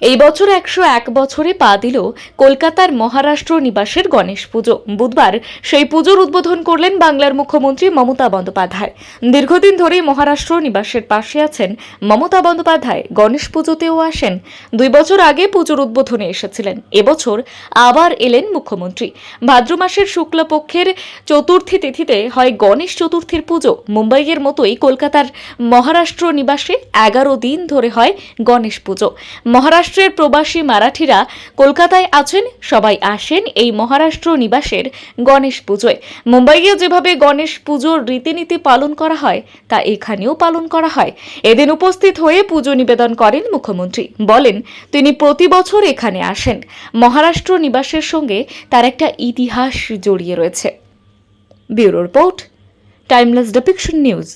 এই বছর একশো এক বছরে পা দিল কলকাতার মহারাষ্ট্র নিবাসের গণেশ পুজো। বুধবার সেই পুজোর উদ্বোধন করলেন বাংলার মুখ্যমন্ত্রী মমতা বন্দ্যোপাধ্যায়। দীর্ঘদিন ধরে মহারাষ্ট্র নিবাসের পাশে আছেন মমতা বন্দ্যোপাধ্যায়। গণেশ পুজোতেও আসেন। দুই বছর আগে পুজোর উদ্বোধনে এসেছিলেন। এবছর আবার এলেন মুখ্যমন্ত্রী। ভাদ্র মাসের শুক্লপক্ষের চতুর্থী তিথিতে হয় গণেশ চতুর্থীর পুজো। মুম্বাইয়ের মতোই কলকাতার মহারাষ্ট্র নিবাসে এগারো দিন ধরে হয় গণেশ পুজো। মহারাষ্ট্রের প্রবাসী মারাঠিরা কলকাতায় আছেন, সবাই আসেন এই মহারাষ্ট্র নিবাসের গণেশ পুজোয়। মুম্বাইয়ে যেভাবে গণেশ পুজোর রীতিনীতি পালন করা হয়, তা এখানেও পালন করা হয়। এদিন উপস্থিত হয়ে পুজো নিবেদন করেন মুখ্যমন্ত্রী। বলেন, তিনি প্রতি বছর এখানে আসেন। মহারাষ্ট্র নিবাসের সঙ্গে তার একটা ইতিহাস জড়িয়ে রয়েছে। Bureau report, timeless depiction news.